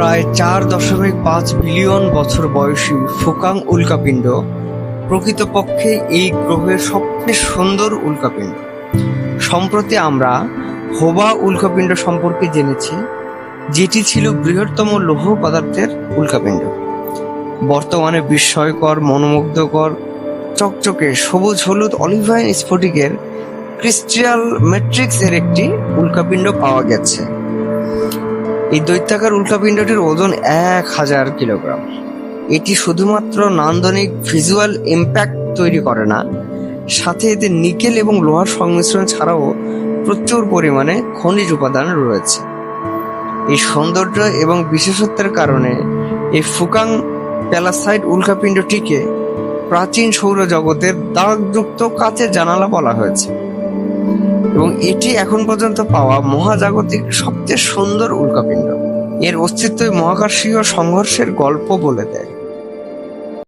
প্রায় চার দশমিক পাঁচ বিলিয়ন বছর বয়সী ফুকাং উল্কাপিণ্ড প্রকৃতপক্ষে এই গ্রহের সবচেয়ে সুন্দর উল্কাপিণ্ড। সম্প্রতি আমরা হোবা উল্কাপিণ্ড সম্পর্কে জেনেছি, যেটি ছিল বৃহত্তম লৌহ পদার্থের উল্কাপিণ্ড। বর্তমানে বিস্ময়কর, মনোমুগ্ধকর, চকচকে সবুজ, হলুদ অলিভাইন স্ফটিকের ক্রিস্টাল ম্যাট্রিক্স এর একটি উল্কাপিণ্ড পাওয়া গেছে। এই দৈত্যাকার উল্কাপিণ্ডটির ওজন এক হাজার কিলোগ্রাম। এটি শুধুমাত্র নান্দনিক ভিজুয়াল ইম্প্যাক্ট তৈরি করে না, সাথে এতে নিকেল এবং লোহার সংমিশ্রণ ছাড়াও প্রচুর পরিমাণে খনিজ উপাদান রয়েছে। এই সৌন্দর্য এবং বিশেষত্বের কারণে এই ফুকাং প্যালাসাইড উল্কাপিণ্ডটিকে প্রাচীন সৌরজগতের দাগযুক্ত কাচের জানালা বলা হয়েছে। এবং এটি এখন পর্যন্ত পাওয়া মহাজাগতিক সবচেয়ে সুন্দর উল্কাপিণ্ড। এর অস্তিত্বই মহাকাশীয় সংঘর্ষের গল্প বলে দেয়।